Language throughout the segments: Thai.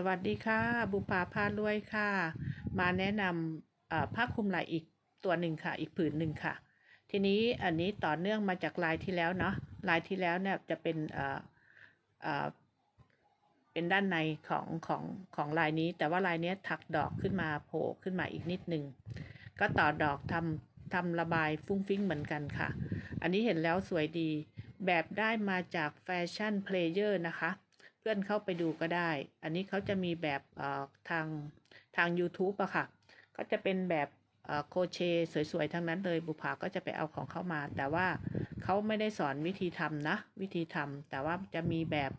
สวัสดีค่ะ บุปผาพารวยค่ะ มาแนะนำผ้าคลุมไหล่อีกตัวหนึ่งค่ะ อีกผืนหนึ่งค่ะ ทีนี้อันนี้ต่อเนื่องมาจากลายที่แล้วเนาะลายที่แล้วเนี่ยจะเป็นเป็นด้านในของของของลายนี้ แต่ว่าลายเนี้ยถักดอกขึ้นมาโผล่ขึ้นมาอีกนิดหนึ่งก็ต่อดอกทำทำระบายฟุ้งฟิ้งเหมือนกันค่ะ อันนี้เห็นแล้วสวยดี แบบได้มาจากแฟชั่นเพลเยอร์นะคะ พื่อนเข้าไปดูก็ได้ อันนี้เขาจะมีแบบทางทาง YouTube อะค่ะ ก็จะเป็นแบบโคเชสวยๆ ทั้งนั้นเลยบุภาก็จะไปเอาของเข้ามา แต่ว่าเขาไม่ได้สอนวิธีทำนะ วิธีทำแต่ว่าจะมีแบบ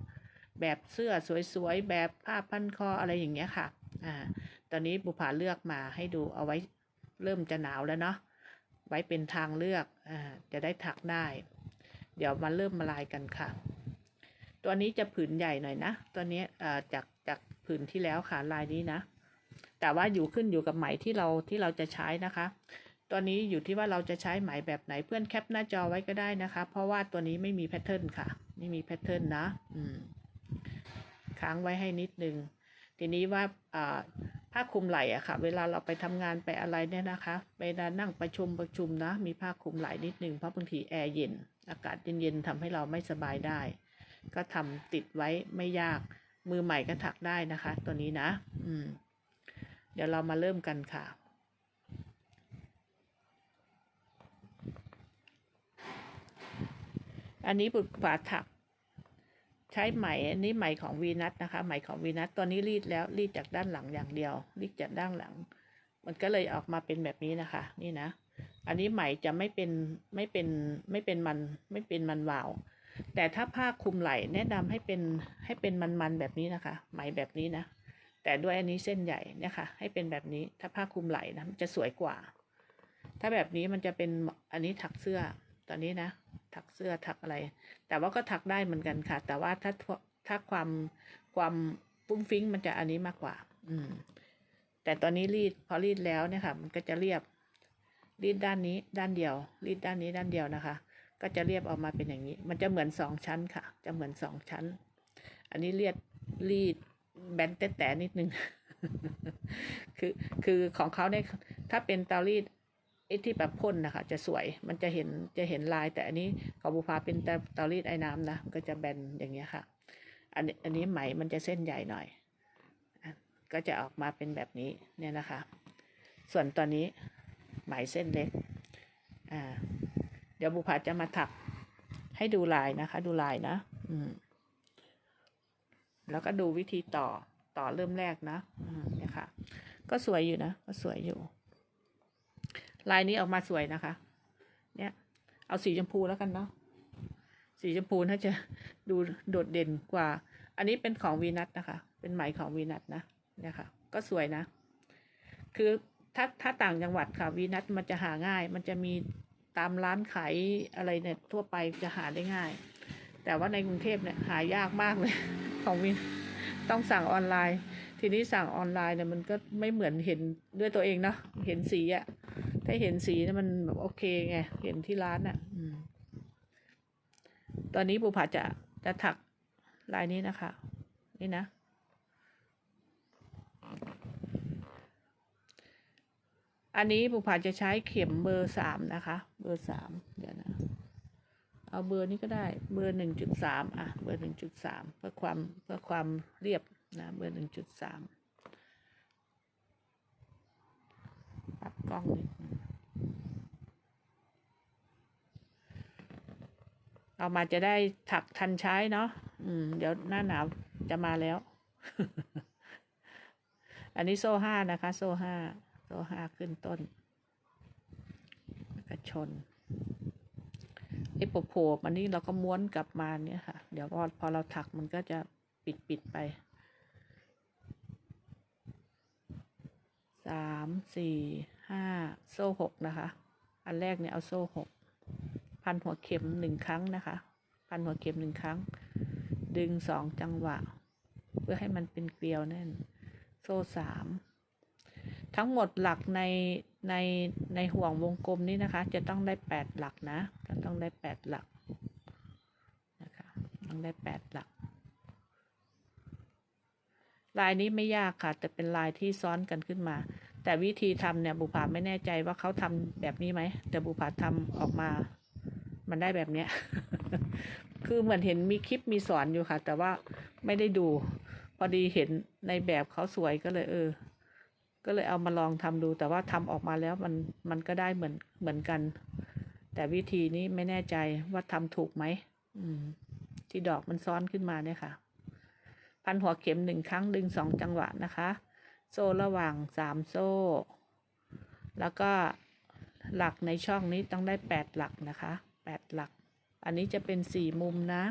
แบบเสื้อสวยๆ แบบผ้าพันคออะไรอย่างเงี้ยค่ะ อ่า ตอนนี้บุภาเลือกมาให้ดูเอาไว้เริ่มจะหนาวแล้วเนาะ ไว้เป็นทางเลือก อ่า จะได้ถักได้ เดี๋ยวมาเริ่มมาลายกันค่ะ ตัวนี้จะผืนใหญ่หน่อยนะ ตัวนี้เอ่อจากจากผืนที่แล้วค่ะลายนี้นะ แต่ว่าอยู่ขึ้นอยู่กับไหมที่เราที่เราจะใช้นะคะ ตัวนี้อยู่ที่ว่าเราจะใช้ไหมแบบไหนเพื่อนแคปหน้าจอไว้ก็ได้นะคะ เพราะว่าตัวนี้ไม่มีแพทเทิร์นค่ะ ไม่มีแพทเทิร์นนะ อืมค้างไว้ให้นิดนึง ทีนี้ว่าอ่าผ้าคลุมไหล่อะค่ะ เวลาเราไปทำงานไปอะไรเนี่ยนะคะเวลานั่งประชุมประชุมนะ มีผ้าคลุมไหล่นิดนึงเพราะบางทีแอร์เย็น อากาศเย็นๆทำให้เราไม่สบายได้ ก็ทำติดไว้ไม่ยาก มือใหม่ก็ถักได้นะคะ ตัวนี้นะอืมเดี๋ยวเรามาเริ่มกันค่ะ อันนี้บุตรฝาถัก ใช้ไหมอันนี้ไหมของวีนัทนะคะ ไหมของวีนัทตัวนี้รีดแล้วรีดจากด้านหลังอย่างเดียว รีดจากด้านหลัง มันก็เลยออกมาเป็นแบบนี้นะคะ นี่นะอันนี้ไหมจะไม่เป็นไม่เป็นไม่เป็นมันไม่เป็นมันวาว แต่ถ้าผ้าคลุมไหล่แนะนำให้เป็นให้เป็นมันๆแบบนี้นะคะ ไหมแบบนี้นะ แต่ด้วยอันนี้เส้นใหญ่เนี่ยค่ะ ให้เป็นแบบนี้ ถ้าผ้าคลุมไหล่นะจะสวยกว่า ถ้าแบบนี้มันจะเป็นอันนี้ถักเสื้อตอนนี้นะ ถักเสื้อถักอะไร แต่ว่าก็ถักได้เหมือนกันค่ะ แต่ว่าถ้าถ้าความความปุ้งฟิ้งมันจะอันนี้มากกว่า อืม แต่ตอนนี้รีดพอรีดแล้วเนี่ยค่ะ มันก็จะเรียบรีดด้านนี้ด้านเดียว รีดด้านนี้ด้านเดียวนะคะ ก็จะเรียบออกมาเป็นอย่างนี้ มันจะเหมือนสองชั้นค่ะ จะเหมือนสองชั้น อันนี้เรียดรีดแบนแต่แต่นิดนึง คือคือของเขาเนี่ยถ้าเป็นเตารีดไอ้ที่แบบพ่นนะคะ จะสวย มันจะเห็นจะเห็นลาย แต่อันนี้ของบุพาเป็นเตาเตารีดไอ้น้ำนะมันก็จะแบนอย่างเงี้ยค่ะ อันนี้อันนี้ไหมมันจะเส้นใหญ่หน่อย ก็จะออกมาเป็นแบบนี้เนี่ยนะคะ ส่วนตัวนี้ไหมเส้นเล็ก อ่า เดี๋ยวบุพาจะมาถักให้ดูลายนะคะ ดูลายนะ อืม แล้วก็ดูวิธีต่อต่อเริ่มแรกนะ อืมเนี่ยค่ะ ก็สวยอยู่นะ ก็สวยอยู่ ลายนี้ออกมาสวยนะคะ เนี่ย เอาสีชมพูแล้วกันเนาะ สีชมพูน่าจะดูโดดเด่นกว่า อันนี้เป็นของวีนัทนะคะ เป็นไหมของวีนัทนะ เนี่ยค่ะ ก็สวยนะ คือถ้าถ้าต่างจังหวัดค่ะวีนัทมันจะหาง่าย มันจะมี ตามร้านขายอะไรเนี่ยทั่วไปจะหาได้ง่าย แต่ว่าในกรุงเทพเนี่ยหายากมากเลย ของวินต้องสั่งออนไลน์ ทีนี้สั่งออนไลน์เนี่ยมันก็ไม่เหมือนเห็นด้วยตัวเองเนาะเห็นสีอะถ้าเห็นสีเนี่ยมันแบบโอเคไงเห็นที่ร้านอะอตอนนี้บุผาจะจะถักลายนี้นะคะ นี่นะ อันนี้บุผาจะใช้เข็มเบอร์สามนะคะ เบอร์สามเดี๋ยวนะ เอาเบอร์นี้ก็ได้ เบอร์หนึ่งจุดสามอะ เบอร์หนึ่งจุดสามเพื่อความเพื่อความเรียบนะ เบอร์หนึ่งจุดสามปรับกล้องนิดนึงเอามาจะได้ถักทันใช้เนาะ อืม เดี๋ยวหน้าหนาวจะมาแล้ว อันนี้โซ่ห้านะคะ โซ่ห้า โซ่ห้าขึ้นต้นแล้วก็ชนไอ้โผล่มันนี่เราก็ม้วนกลับมาเนี่ยค่ะ เดี๋ยวพอพอเราถักมันก็จะปิดปิดไปสามสี่ห้าโซ่หกนะคะ อันแรกเนี่ยเอาโซ่หกพันหัวเข็มหนึ่งครั้งนะคะ พันหัวเข็มหนึ่งครั้ง ดึงสองจังหวะ เพื่อให้มันเป็นเกลียวแน่น โซ่สาม ทั้งหมดหลักในในในห่วงวงกลมนี้นะคะ จะต้องได้แปดหลักนะจะต้องได้แปดหลักนะคะต้องได้แปดหลัก ลายนี้ไม่ยากค่ะ แต่เป็นลายที่ซ้อนกันขึ้นมา แต่วิธีทำเนี่ยบุภาไม่แน่ใจว่าเขาทำแบบนี้ไหมแต่บุภาทำออกมา มันได้แบบเนี้ยคือเหมือนเห็นมีคลิปมีสอนอยู่ค่ะ แต่ว่าไม่ได้ดู พอดีเห็นในแบบเขาสวยก็เลยเออ ก็เลยเอามาลองทำดู แต่ว่าทำออกมาแล้วมันมันก็ได้เหมือนเหมือนกัน แต่วิธีนี้ไม่แน่ใจว่าทำถูกไหมอืม ที่ดอกมันซ้อนขึ้นมาเนี่ยค่ะ พันหัวเข็มหนึ่งครั้งดึงสองจังหวะนะคะ โซ่ระหว่างสามโซ่ แล้วก็หลักในช่องนี้ต้องได้แปดหลักนะคะแปดหลัก อันนี้จะเป็นสี่มุมนะ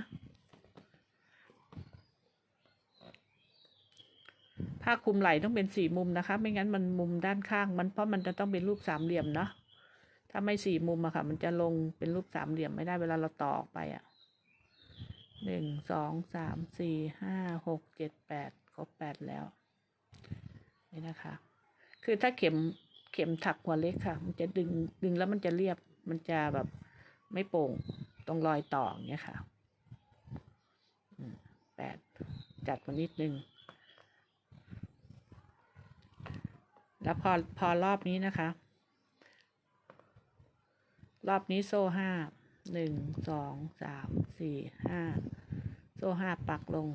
ผ้าคลุมไหล่ต้องเป็นสี่มุมนะคะ ไม่งั้นมันมุมด้านข้าง มันเพราะมันจะต้องเป็นรูปสามเหลี่ยมเนาะถ้าไม่สี่มุมอะค่ะ มันจะลงเป็นรูปสามเหลี่ยมไม่ได้เวลาเราต่อออกไปอะหนึ่งสองสามสี่ห้าหกเจ็ดแปดครบแปดแล้ว นี่นะคะ คือถ้าเข็มเข็มถักหัวเล็กค่ะ มันจะดึงดึงแล้วมันจะเรียบมันจะแบบไม่โป่งตรงรอยต่อเงี้ยค่ะแปดจัดมานิดนึง แล้วพอพอรอบนี้นะคะ รอบนี้โซ่ห้าหนึ่งสองสามสี่ห้าโซ่ห้าปักลง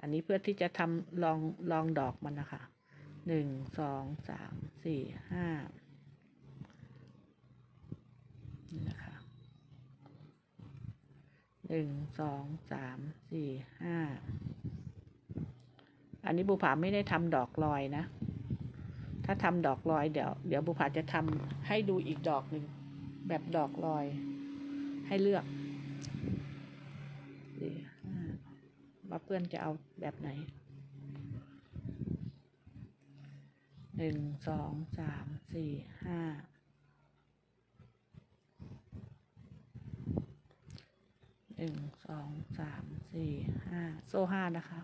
อันนี้เพื่อที่จะทำลองลองดอกมันนะคะหนึ่งสองสามสี่ห้านี่นะคะหนึ่งสองสามสี่ห้า นนี้บุผาไม่ได้ทำดอกลอยนะ ถ้าทำดอกลอยเดี๋ยว เดี๋ยวบุผาจะทำให้ดูอีกดอกหนึ่งแบบดอกลอย ให้เลือกว่าเพื่อนจะเอาแบบไหนหนึ่งสองสามสี่ห้าหนึ่งสองสามสี่ห้าโซ่ห้านะคะ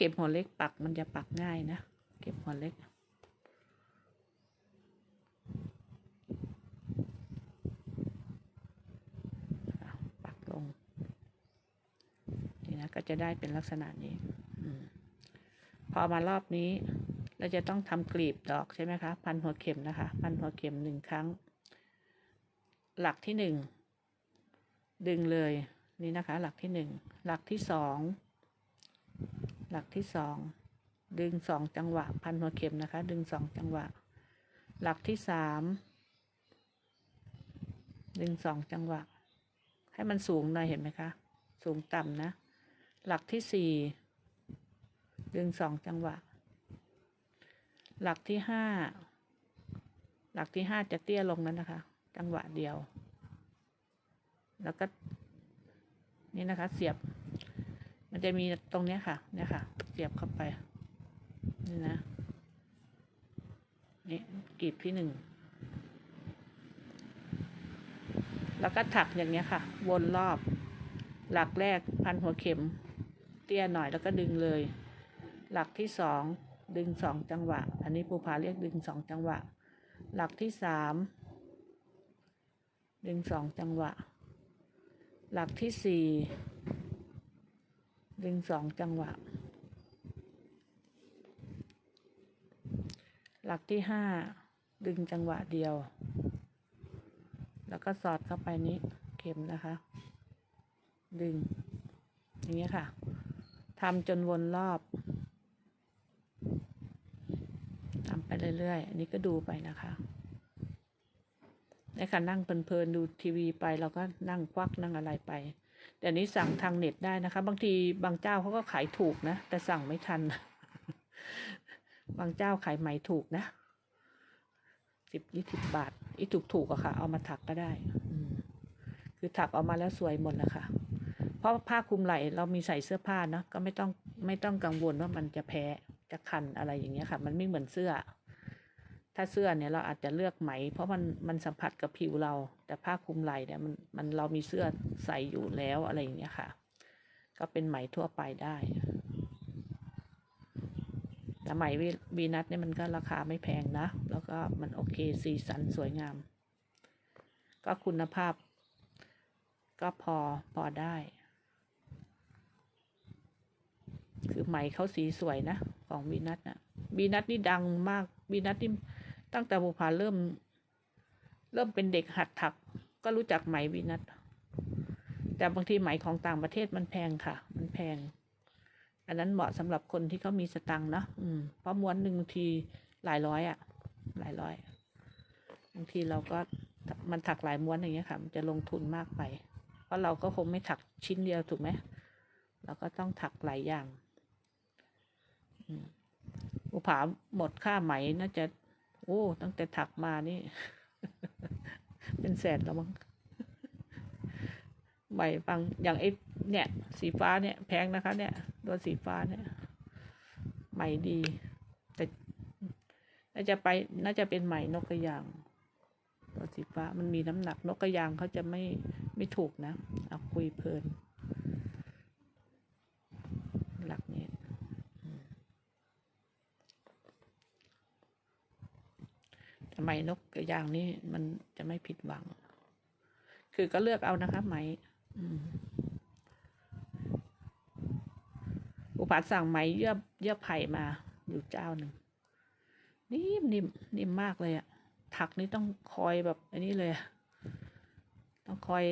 เก็บหัวเล็กปักมันจะปักง่ายนะ เก็บหัวเล็ก ปักลง นี่นะก็จะได้เป็นลักษณะนี้อพอมารอบนี้ เราจะต้องทำกลีบดอกใช่ไหมคะ พันหัวเข็มนะคะ พันหัวเข็มหนึ่งครั้ง หลักที่หนึ่งดึงเลยนี่นะคะ หลักที่หนึ่งหลักที่สอง หลักที่สองดึงสองจังหวะ พันหัวเข็มนะคะ ดึงสองจังหวะ หลักที่สามดึงสองจังหวะ ให้มันสูงหน่อยเห็นไหมคะ สูงต่ำนะ หลักที่สี่ดึงสองจังหวะ หลักที่ห้าหลักที่ห้าจะเตี้ยลงนั้นนะคะ จังหวะเดียว แล้วก็นี่นะคะ เสียบ มันจะมีตรงเนี้ยค่ะ เนี่ยค่ะ เสียบเข้าไป นี่นะ นี่กรีบที่หนึ่ง แล้วก็ถักอย่างเนี้ยค่ะ วนรอบ หลักแรกพันหัวเข็ม เตี้ยหน่อยแล้วก็ดึงเลย หลักที่สองดึงสองจังหวะ อันนี้ภูผาเรียกดึงสองจังหวะ หลักที่สามดึงสองจังหวะ หลักที่สี่ ดึงสองจังหวะ หลักที่ห้าดึงจังหวะเดียว แล้วก็สอดเข้าไปนี้เข็มนะคะ ดึง อย่างเงี้ยค่ะทำจนวนรอบทำไปเรื่อยๆ อันนี้ก็ดูไปนะคะในค่ะนั่งเพลินๆดูทีวีไปเราก็นั่งควักนั่งอะไรไป เดี๋ยวนี้สั่งทางเน็ตได้นะคะ บางทีบางเจ้าเขาก็ขายถูกนะ แต่สั่งไม่ทัน บางเจ้าขายไหมถูกนะสิบยี่สิบบาท อีถูกถูกอะค่ะ เอามาถักก็ได้คือถักออกมาแล้วสวยหมดแล้วค่ะเพราะผ้าคลุมไหล่เรามีใส่เสื้อผ้าเนะก็ไม่ต้องไม่ต้องกังวลว่ามันจะแพ้จะคันอะไรอย่างเงี้ยค่ะ มันไม่เหมือนเสื้อ ถ้าเสื้อเนี่ยเราอาจจะเลือกไหม เพราะมันมันสัมผัสกับผิวเรา แต่ผ้าคลุมไหล่เนี่ยมันมันเรามีเสื้อใส่อยู่แล้วอะไรอย่างเงี้ยค่ะ ก็เป็นไหมทั่วไปได้แต่ไหมวีวีนัทเนี่ยมันก็ราคาไม่แพงนะ แล้วก็มันโอเคสีสันสวยงาม ก็คุณภาพ ก็พอพอได้ คือไหมเขาสีสวยนะ ของวีนัทนะวีนัทนี่ดังมากวีนัทนี่ ตั้งแต่บุพาเริ่ม เริ่มเป็นเด็กหัดถัก ก็รู้จักไหมวีนัทแต่บางทีไหมของต่างประเทศมันแพงค่ะ มันแพง อันนั้นเหมาะสำหรับคนที่เขามีสตังค์เนอะอืมเพราะม้วนหนึ่งบางทีหลายร้อยอะหลายร้อยบางทีเราก็มันถักหลายม้วนอย่างเงี้ยค่ะ มันจะลงทุนมากไป เพราะเราก็คงไม่ถักชิ้นเดียวถูกไหมเราก็ต้องถักหลายอย่าง อุผาหมดค่าไหมน่าจะ โอ้ ตั้งแต่ถักมานี่ เป็นแสนแล้วมั้งไหมบางอย่างไอ้เนี่ย สีฟ้าเนี่ยแพงนะคะ เนี่ยตัวสีฟ้าเนี่ยไหม่ดี แต่น่าจะไปน่าจะเป็นไหม่นกกระยางตัวสีฟ้ามันมีน้ำหนักนกกระยางเขาจะไม่ไม่ถูกนะเอาคุยเพลิน หลักนี้อืม ทำไมนกกระยางนี่มันจะไม่ผิดหวัง คือก็เลือกเอานะคะไหมอุปัตสั่งไหมเยื่อเยื่อไผ่มาอยู่เจ้าหนึ่งนิ่มนิ่มนิ่มมากเลยอะถักนี่ต้องคอยแบบอันนี้เลย ต้องคอย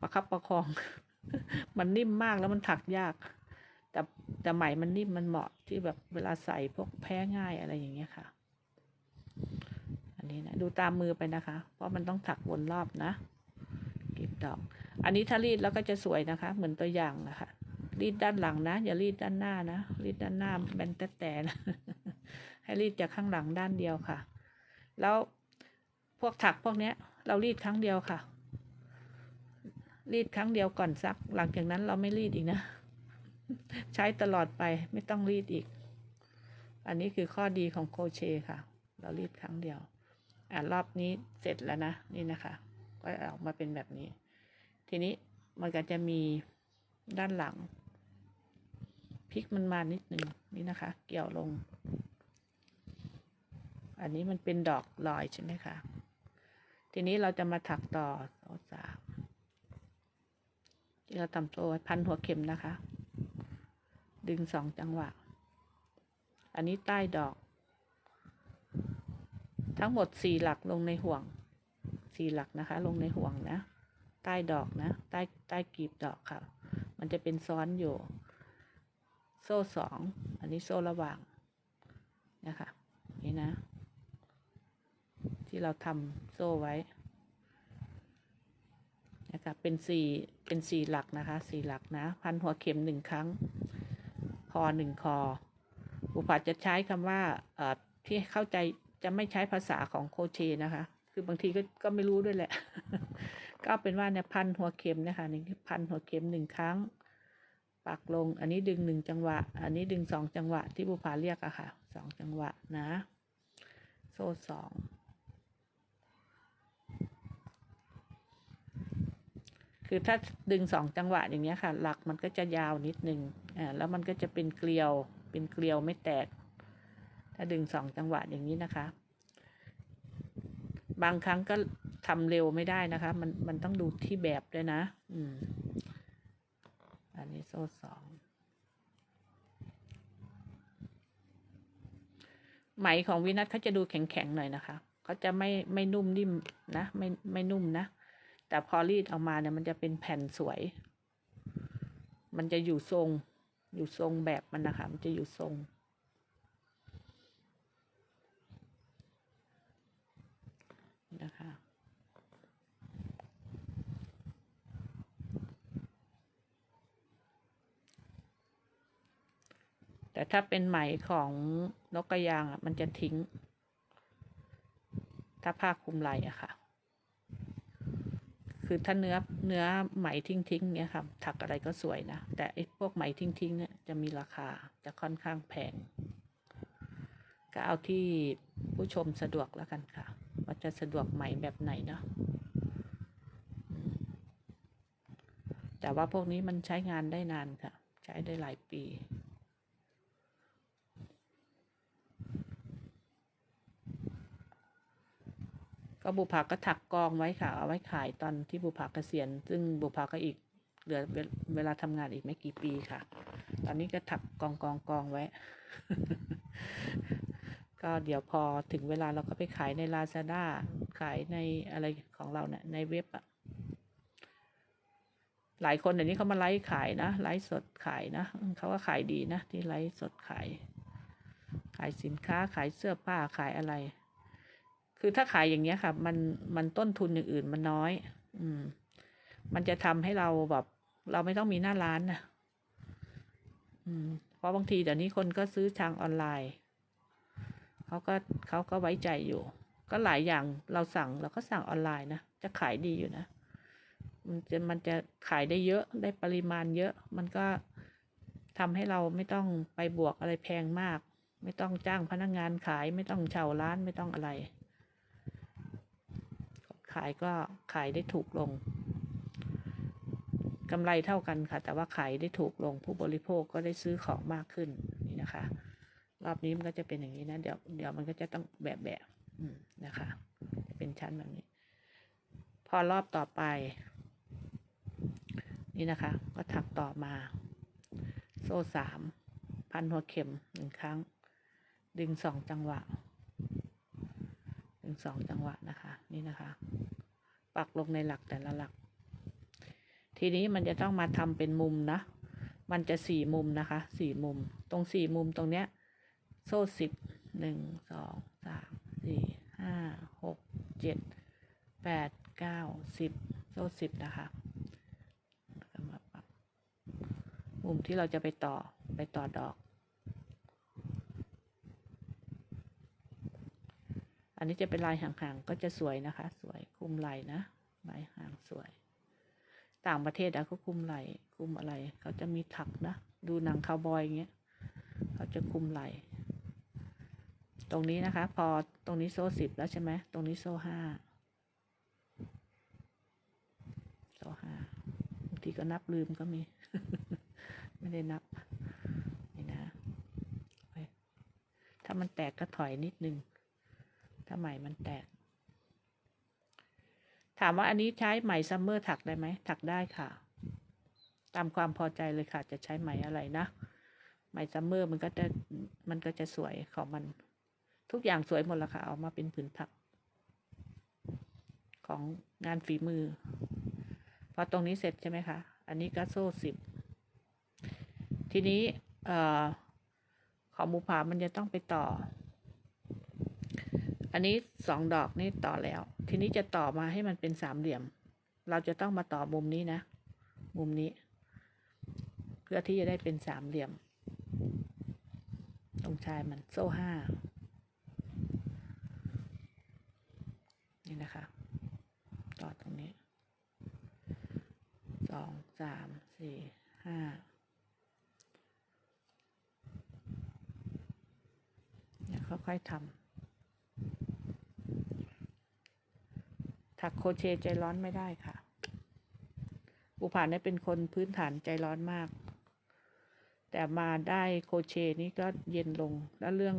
ประคับประคอง มันนิ่มมากแล้วมันถักยาก แต่แต่ไหมมันนิ่มมันเหมาะที่แบบเวลาใส่พวกแพ้ง่ายอะไรอย่างเงี้ยค่ะ นี้นะดูตามมือไปนะคะ เพราะมันต้องถักวนรอบนะกลีบดอก อันนี้ถ้ารีดแล้วก็จะสวยนะคะ เหมือนตัวอย่างนะคะ รีดด้านหลังนะ อย่ารีดด้านหน้านะรีดด้านหน้าแบนแต่แต่นะให้รีดจากข้างหลังด้านเดียวค่ะ แล้วพวกถักพวกเนี้ย เรารีดครั้งเดียวค่ะ รีดครั้งเดียวก่อนซัก หลังจากนั้นเราไม่รีดอีกนะ ใช้ตลอดไปไม่ต้องรีดอีก อันนี้คือข้อดีของโคเชค่ะ เรารีดครั้งเดียว อ่ารอบนี้เสร็จแล้วนะนี่นะคะ ก็ออกมาเป็นแบบนี้ ทีนี้มันก็จะมีด้านหลังพลิกมันมานิดนึงนี่นะคะ เกี่ยวลง อันนี้มันเป็นดอกลอยใช่ไหมคะ ทีนี้เราจะมาถักต่อโซ่สามที่เราทำโซ่ไว้พันหัวเข็มนะคะ ดึงสองจังหวะ อันนี้ใต้ดอก ทั้งหมดสี่หลักลงในห่วงสี่หลักนะคะ ลงในห่วงนะ ใต้ดอกนะ ใต้ใต้กลีบดอกค่ะ มันจะเป็นซ้อนอยู่ โซ่สองอันนี้โซ่ระหว่างนะคะนี่นะ ที่เราทำโซ่ไว้นะคะเป็นสี่เป็นสี่หลักนะคะสี่หลักนะ พันหัวเข็มหนึ่งครั้ง คอหนึ่งคออุปัตจะใช้คำว่าที่เข้าใจ จะไม่ใช้ภาษาของโคเชนะคะ คือบางทีก็ก็ไม่รู้ด้วยแหละ ก็เป็นว่าเนี่ยพันหัวเข็มนะคะนี่คือพันหัวเข็มหนึ่งครั้ง ปักลง อันนี้ดึงหนึ่งจังหวะ อันนี้ดึงสองจังหวะที่บุพาเรียกอะค่ะสองจังหวะนะ โซ่สองคือถ้าดึงสองจังหวะอย่างเงี้ยค่ะ หลักมันก็จะยาวนิดนึงอ่าแล้วมันก็จะเป็นเกลียวเป็นเกลียวไม่แตก ถ้าดึงสองจังหวะอย่างนี้นะคะ บางครั้งก็ทำเร็วไม่ได้นะคะ มันมันต้องดูที่แบบด้วยนะ อืม อันนี้โซ่สองไหมของวินัทเขาจะดูแข็งๆหน่อยนะคะเขาจะไม่ไม่นุ่มนิ่มนะ ไม่ไม่นุ่มนะ แต่พอรีดออกมาเนี่ยมันจะเป็นแผ่นสวย มันจะอยู่ทรง อยู่ทรงแบบมันนะคะ มันจะอยู่ทรง นะคะ แต่ถ้าเป็นไหมของนกกระยางอะ มันจะทิ้ง ถ้าผ้าคลุมไหล่อะค่ะ คือถ้าเนื้อเนื้อไหมทิ้งทิ้งๆเนี้ยค่ะ ถักอะไรก็สวยนะ แต่ไอ้พวกไหมทิ้งทิ้งๆเนี่ยจะมีราคาจะค่อนข้างแพง ก็เอาที่ผู้ชมสะดวกแล้วกันค่ะ ว่าจะสะดวกใหม่แบบไหนเนาะแต่ว่าพวกนี้มันใช้งานได้นานค่ะ ใช้ได้หลายปีก็บุภาก็ถักกองไว้ค่ะ เอาไว้ขายตอนที่บุภาเกษียณ ซึ่งบุภาก็อีกเหลือเวลาทำงานอีกไม่กี่ปีค่ะ ตอนนี้ก็ถักกองกองกองไว้ ก็เดี๋ยวพอถึงเวลาเราก็ไปขายใน Lazada ขายในอะไรของเราเนี่ยในเว็บอะหลายคนเดี๋ยวนี้เขามาไลฟ์ขายนะไลฟ์สดขายนะเขาก็ขายดีนะที่ไลฟ์สดขาย ขายสินค้าขายเสื้อผ้าขายอะไร คือถ้าขายอย่างเงี้ยค่ะ มันมันต้นทุนอย่างอื่นมันน้อย อืม มันจะทำให้เราแบบ เราไม่ต้องมีหน้าร้านนะอืมเพราะบางทีเดี๋ยวนี้คนก็ซื้อทางออนไลน์ เขาก็เขาก็ไว้ใจอยู่ ก็หลายอย่างเราสั่งเราก็สั่งออนไลน์นะ จะขายดีอยู่นะ มันจะมันจะขายได้เยอะได้ปริมาณเยอะ มันก็ทำให้เราไม่ต้องไปบวกอะไรแพงมาก ไม่ต้องจ้างพนักงงานขาย ไม่ต้องเช่าร้านไม่ต้องอะไร ขายก็ขายได้ถูกลงกำไรเท่ากันค่ะ แต่ว่าขายได้ถูกลงผู้บริโภคก็ได้ซื้อของมากขึ้นนี่นะคะ รอบนี้มันก็จะเป็นอย่างนี้นะเดี๋ยวเดี๋ยวมันก็จะต้องแบบแบบนะคะจะเป็นชั้นแบบนี้ พอรอบต่อไป นี่นะคะ ก็ถักต่อมา โซ่สามพันหัวเข็มหนึ่งครั้ง ดึงสองจังหวะดึงสองจังหวะนะคะ นี่นะคะ ปักลงในหลักแต่ละหลัก ทีนี้มันจะต้องมาทำเป็นมุมนะมันจะสี่มุมนะคะ สี่มุม ตรงสี่มุมตรงเนี้ย โซ่สิบหนึ่งสองสามสี่ห้าหกเจ็ดแปดเก้าสิบโซ่สิบนะคะมาปักมุมที่เราจะไปต่อไปต่อดอก อันนี้จะเป็นลายห่างๆก็จะสวยนะคะ สวยคุมไหลนะลายห่างสวย ต่างประเทศอะเขาคุมไหลคุมอะไร เขาจะมีถักนะ ดูหนังคาวบอยอย่างเงี้ย เขาจะคุมไหล ตรงนี้นะคะ พอตรงนี้โซ่สิบแล้วใช่ไหมตรงนี้โซ่ห้าโซ่ห้าบางทีก็นับลืมก็มี ไม่ได้นับ นี่นะ ถ้ามันแตกก็ถอยนิดนึง ถ้าไหมมันแตก ถามว่าอันนี้ใช้ไหมซัมเมอร์ถักได้ไหม ถักได้ค่ะ ตามความพอใจเลยค่ะ จะใช้ไหมอะไรนะ ไหมซัมเมอร์มันก็จะ มันก็จะสวยของมัน ทุกอย่างสวยหมดละค่ะเอามาเป็นผืนถัก ของงานฝีมือ พอตรงนี้เสร็จใช่ไหมคะ อันนี้ก็โซ่สิบ ทีนี้เอ่อของบุผามันจะต้องไปต่อ อันนี้สองดอกนี่ต่อแล้ว ทีนี้จะต่อมาให้มันเป็นสามเหลี่ยม เราจะต้องมาต่อมุมนี้นะ มุมนี้ เพื่อที่จะได้เป็นสามเหลี่ยม ตรงชายมันโซ่ห้า นี่นะคะ ต่อตรงนี้สองสามสี่ห้าเนี่ยค่อยๆทำถักโคเชใจร้อนไม่ได้ค่ะบุผ่านเนี่ยเป็นคนพื้นฐานใจร้อนมาก แต่มาได้โคเชนี่ก็เย็นลง แล้วเรื่อง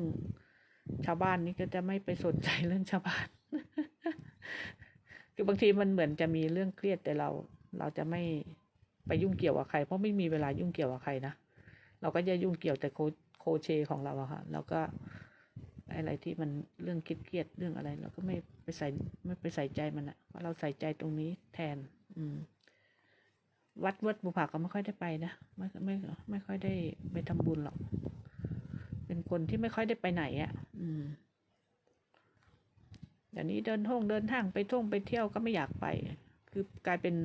ชาวบ้านนี่ก็จะไม่ไปสนใจเรื่องชาวบ้าน คือบางทีมันเหมือนจะมีเรื่องเครียดแต่เราเราจะไม่ไปยุ่งเกี่ยวกับใคร เพราะไม่มีเวลายุ่งเกี่ยวกับใครนะเราก็จะยุ่งเกี่ยวแต่โคโคเชของเราอะค่ะแล้วก็อะไรที่มันเรื่องคิดเครียดเรื่องอะไร เราก็ไม่ไปใส่ไม่ไปใส่ใจมันอะเพราะเราใส่ใจตรงนี้แทน อืม วัดวัดบุภาก็ไม่ค่อยได้ไปนะไม่ไม่ไม่ค่อยได้ไปทำบุญหรอก เป็นคนที่ไม่ค่อยได้ไปไหนอะ่ะ อืม เดี๋ยวนี้เดินท่องเดินทางไปท่องไปเที่ยวก็ไม่อยากไป คือกลายเป็น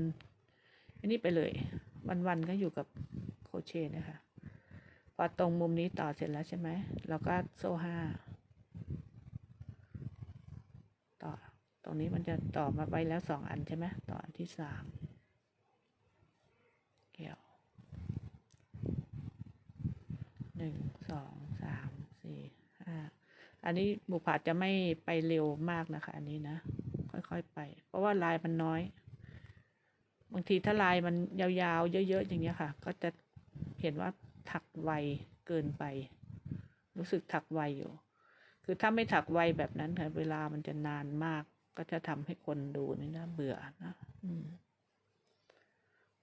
อันนี้ไปเลย วันๆก็อยู่กับโคเชนะคะพอตรงมุมนี้ต่อเสร็จแล้วใช่ไหมเราก็โซ่ห้าต่อตรงนี้มันจะต่อมาไปแล้วสองอันใช่ไหมต่ออันที่สามเกี่ยวหนึ่งสอง อันนี้บุผาจะไม่ไปเร็วมากนะคะ อันนี้นะ ค่อยๆไป เพราะว่าลายมันน้อย บางทีถ้าลายมันยาวๆ เยอะๆ อย่างเงี้ยค่ะ ก็จะเห็นว่าถักไวเกินไป รู้สึกถักไวอยู่ คือถ้าไม่ถักไวแบบนั้นค่ะเวลามันจะนานมาก ก็จะทำให้คนดูนี่นะเบื่อนะอืม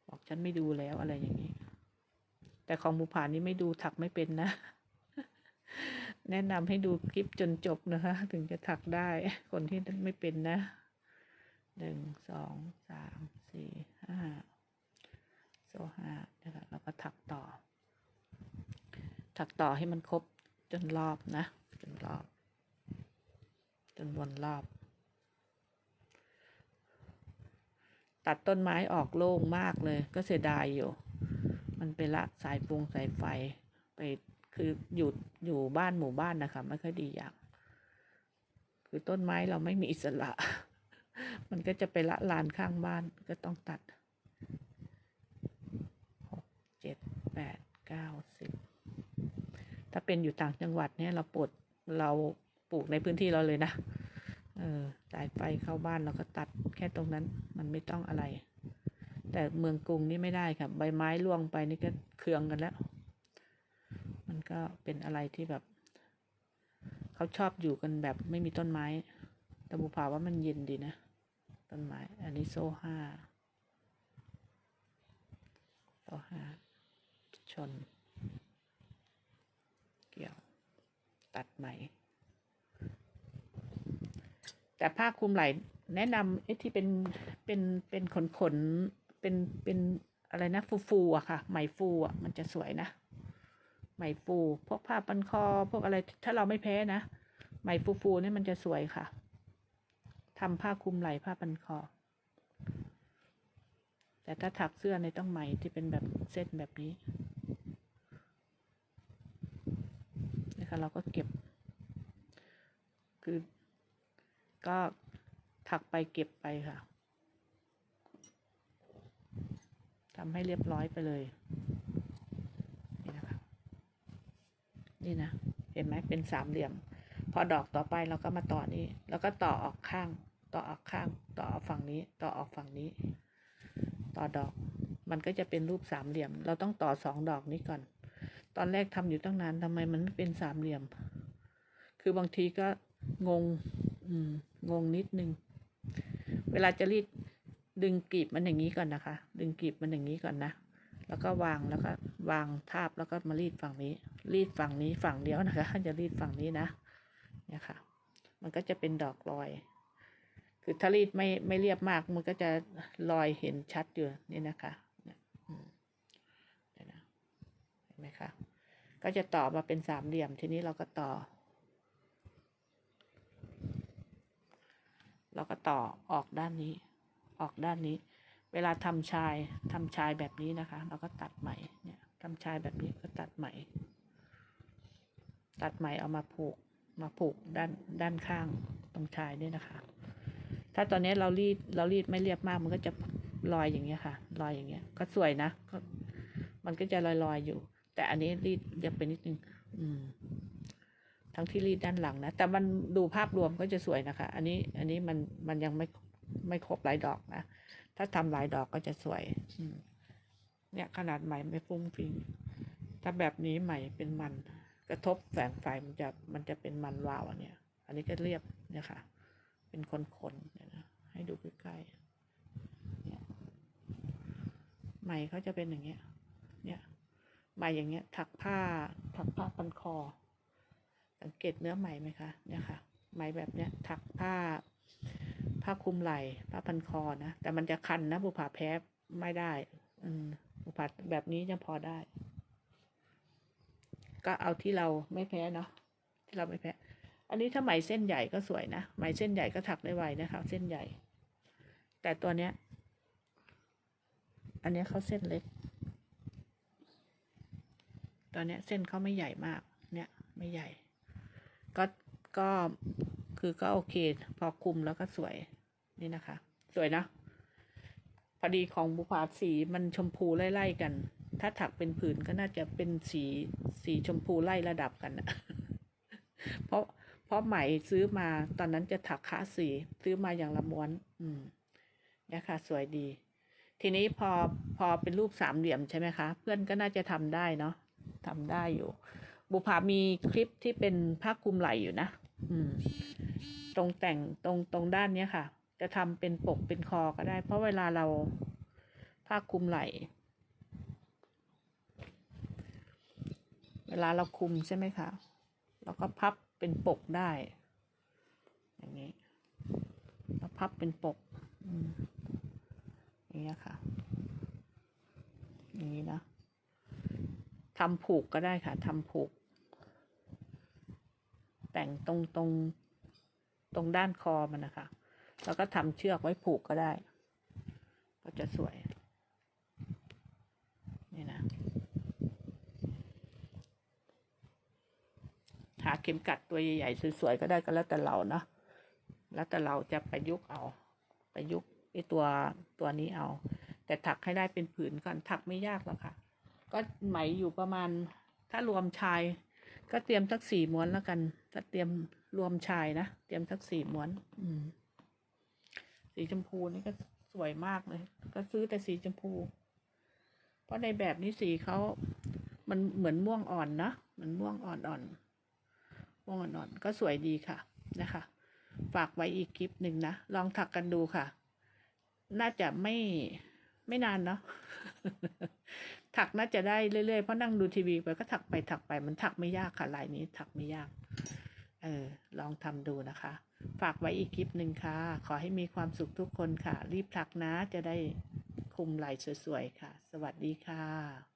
บอกฉันไม่ดูแล้วอะไรอย่างนี้ แต่ของบุผานี่ไม่ดูถักไม่เป็นนะ แนะนำให้ดูคลิปจนจบนะคะ ถึงจะถักได้ คนที่ไม่เป็นนะหนึ่งสองสามสี่ห้าโซ่ห้านะคะแล้วก็ถักต่อ ถักต่อให้มันครบจนรอบนะ จนรอบ จนวนรอบ ตัดต้นไม้ออกโล่งมากเลย ก็เสียดายอยู่ มันไปละสายฟงสายไฟไป คืออยู่อยู่บ้านหมู่บ้านนะคะ ไม่ค่อยดีอย่าง คือต้นไม้เราไม่มีอิสระ มันก็จะไปละลานข้างบ้านก็ต้องตัดหกเจ็ดแปดเก้าสิบถ้าเป็นอยู่ต่างจังหวัดเนี่ยเราปลดเราปลูกในพื้นที่เราเลยนะเออสายไฟเข้าบ้านเราก็ตัดแค่ตรงนั้น มันไม่ต้องอะไร แต่เมืองกรุงนี่ไม่ได้ค่ะ ใบไม้ร่วงไปนี่ก็เคืองกันแล้ว ก็เป็นอะไรที่แบบ เขาชอบอยู่กันแบบไม่มีต้นไม้แต่บุภาว่ามันเย็นดีนะ ต้นไม้ อันนี้โซ่ห้าโซ่ห้าชน เกี่ยว ตัดไหม แต่ผ้าคลุมไหล่แนะนำไอ้ที่เป็นเป็นเป็นขนขนเป็นเป็นอะไรนะฟูฟูอะค่ะ ไหมฟูอะมันจะสวยนะ ไหมฟูพวกผ้าปันคอ พวกอะไรถ้าเราไม่แพ้นะไหมฟูฟูนี่มันจะสวยค่ะทำผ้าคลุมไหล่ผ้าปันคอ แต่ถ้าถักเสื้อในต้องไหมที่เป็นแบบเส้นแบบนี้นะคะเราก็เก็บ คือ ก็ถักไปเก็บไปค่ะทำให้เรียบร้อยไปเลย นี่นะคะ นี่นะ เห็นไหมเป็นสามเหลี่ยม พอดอกต่อไปเราก็มาต่อนี้ แล้วก็ต่อออกข้าง ต่อออกข้าง ต่อออกฝั่งนี้ ต่อออกฝั่งนี้ ต่อดอก มันก็จะเป็นรูปสามเหลี่ยม เราต้องต่อสองดอกนี้ก่อน ตอนแรกทำอยู่ตั้งนานทำไมมันไม่เป็นสามเหลี่ยม คือบางทีก็งง อืม งงนิดนึง เวลาจะรีดดึงกลีบมันอย่างนี้ก่อนนะคะ ดึงกลีบมันอย่างนี้ก่อนนะ แล้วก็วางแล้วก็วางทาบแล้วก็มารีดฝั่งนี้ รีดฝั่งนี้ฝั่งเดียวนะคะ จะรีดฝั่งนี้นะ เนี่ยค่ะ มันก็จะเป็นดอกลอย คือถ้ารีดไม่ไม่เรียบมากมันก็จะลอยเห็นชัดอยู่นี่นะคะเนี่ยนะเห็นไหมคะก็จะต่อมาเป็นสามเหลี่ยมทีนี้เราก็ต่อ เราก็ต่อออกด้านนี้ ออกด้านนี้ เวลาทำชายทำชายแบบนี้นะคะ เราก็ตัดไหมเนี่ยทำชายแบบนี้ก็ตัดไหม ตัดไหมเอามาผูกมาผูกด้านด้านข้างตรงชายเนี่ยนะคะ ถ้าตอนนี้เรารีดเรารีดไม่เรียบมากมันก็จะลอยอย่างเงี้ยค่ะลอยอย่างเงี้ย ก็สวยนะก็มันก็จะลอยลอยอยู่ แต่อันนี้รีดเรียบไปนิดนึงอืม ทั้งที่รีดด้านหลังนะแต่มันดูภาพรวมก็จะสวยนะคะ อันนี้อันนี้มันมันยังไม่ไม่ครบหลายดอกนะถ้าทำหลายดอกก็จะสวย อืมเนี่ยขนาดไหม่ไม่ฟุ้งฟิงถ้าแบบนี้ไหม่เป็นมัน กระทบแสงไฟมันจะมันจะเป็นมันวาวอันเนี้ย อันนี้ก็เรียบเนี่ยค่ะ เป็นคนๆเนี่ยนะให้ดูใกล้ๆเนี่ยไหมเขาจะเป็นอย่างเงี้ย เนี่ยไหมอย่างเงี้ย ถักผ้า ถักผ้าพันคอ สังเกตเนื้อไหมไหมคะเนี่ยค่ะไหมแบบเนี้ย ถักผ้า ผ้าคลุมไหล่ผ้าพันคอนะแต่มันจะคันนะบุผาแพ้ไม่ได้ อืมบุผาแบบนี้จะพอได้ ก็เอาที่เราไม่แพ้เนาะที่เราไม่แพ้ อันนี้ถ้าไหมเส้นใหญ่ก็สวยนะไหมเส้นใหญ่ก็ถักได้ไวนะคะ เส้นใหญ่ แต่ตัวเนี้ย อันเนี้ยเขาเส้นเล็กตัวเนี้ยเส้นเขาไม่ใหญ่มาก เนี่ยไม่ใหญ่ ก็ก็คือก็โอเค พอคุมแล้วก็สวยนี่นะคะ สวยนะพอดีของบุพาสีมันชมพูไล่ๆกัน ถ้าถักเป็นผืนก็น่าจะเป็นสีสีชมพูไล่ระดับกันนะเพราะเพราะไหมซื้อมาตอนนั้นจะถักค้าสีซื้อมาอย่างละม้วน อืมเนี่ยค่ะ สวยดี ทีนี้พอพอเป็นรูปสามเหลี่ยมใช่ไหมคะ เพื่อนก็น่าจะทำได้เนาะทำได้อยู่ บุพามีคลิปที่เป็นผ้าคลุมไหล่อยู่นะอืม ตรงแต่งตรงตรงด้านเนี้ยค่ะ จะทำเป็นปกเป็นคอก็ได้ เพราะเวลาเราผ้าคลุมไหล่ เวลาเราคุมใช่ไหมคะ เราก็พับเป็นปกได้ อย่างนี้เราพับเป็นปกอืมอย่างเงี้ค่ะอย่างนี้นะทำผูกก็ได้ค่ะทำผูก แต่งตรงตรงตรงด้านคอมันนะคะ แล้วก็ทำเชือกไว้ผูกก็ได้ ก็จะสวย นี่นะ หาเข็มกัดตัวใหญ่ๆสวยๆก็ได้ก็แล้วแต่เราเนาะแล้วแต่เราจะประยุกต์เอา ประยุกต์ไอตัวตัวนี้เอา แต่ถักให้ได้เป็นผืนก่อนถักไม่ยากหรอกค่ะ ก็ไหมอยู่ประมาณ ถ้ารวมชาย ก็เตรียมสักสี่ม้วนแล้วกันถ้าเตรียมรวมชายนะเตรียมสักสี่ม้วน อืม สีชมพูนี่ก็สวยมากเลย ก็ซื้อแต่สีชมพู เพราะในแบบนี้สีเขามันเหมือนม่วงอ่อนนะเหมือนม่วงอ่อนๆม่ วงอ่อนๆก็สวยดีค่ะนะคะ ฝากไว้อีกคลิปหนึ่งนะ ลองถักกันดูค่ะ น่าจะไม่ไม่นานเนาะถักน่าจะได้เรื่อยๆ เพราะนั่งดูทีวีไปก็ถักไปถักไปมันถักไม่ยากค่ะลายนี้ถักไม่ยาก เออ ลองทำดูนะคะ ฝากไว้อีกคลิปหนึ่งค่ะ ขอให้มีความสุขทุกคนค่ะ รีบถักนะจะได้คุมไหล่สวยๆค่ะ สวัสดีค่ะ